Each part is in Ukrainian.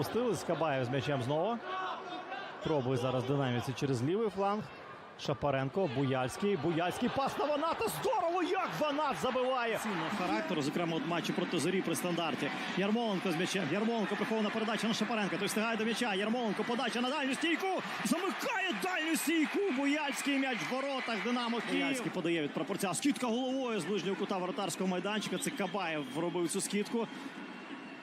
пропустили. Скабаєв з м'ячем знову. Пробує зараз динаміці через лівий фланг. Шапаренко, Буяльський. Буяльський пас на Ваната. Здорово! Як Ванат забиває! Сильного характеру, зокрема, от матчі проти зорі при стандарті. Ярмоленко з м'ячем. Ярмоленко прихована передача на Шапаренка. Той встигає до м'яча. Ярмоленко подача на дальню стійку. Замикає дальню стійку. Буяльський м'яч в воротах. Динамо Київ. Буяльський подає від прапорця. Скидка головою з ближнього кута воротарського майданчика. Це Кабаєв робив цю скидку.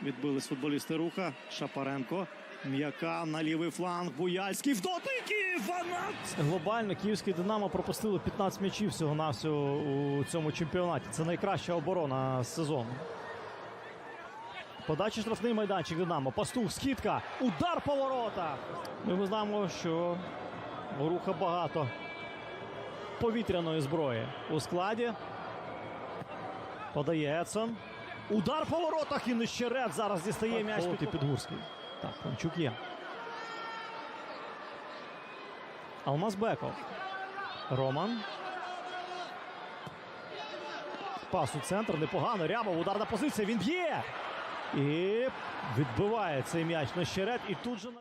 Відбились футболісти руха. Шапаренко. М'яка на лівий фланг. Буяльський в дотики. Ванат. Глобально київський Динамо пропустило 15 м'ячів всього навсього у цьому чемпіонаті. Це найкраща оборона сезону. Подача штрафний майданчик Динамо. Пастух, скидка, удар по воротах. Ну, ми знаємо, що руха багато повітряної зброї у складі. Подає Едсон. Удар по воротах і нещерет зараз дістає м'яч під Підгурський. Так, Панчук є. Алмаз Беков. Роман. Пас у центр. Непогано. Рябов. Ударна позиція. Він б'є. І відбиває цей м'яч на щерет. І тут же.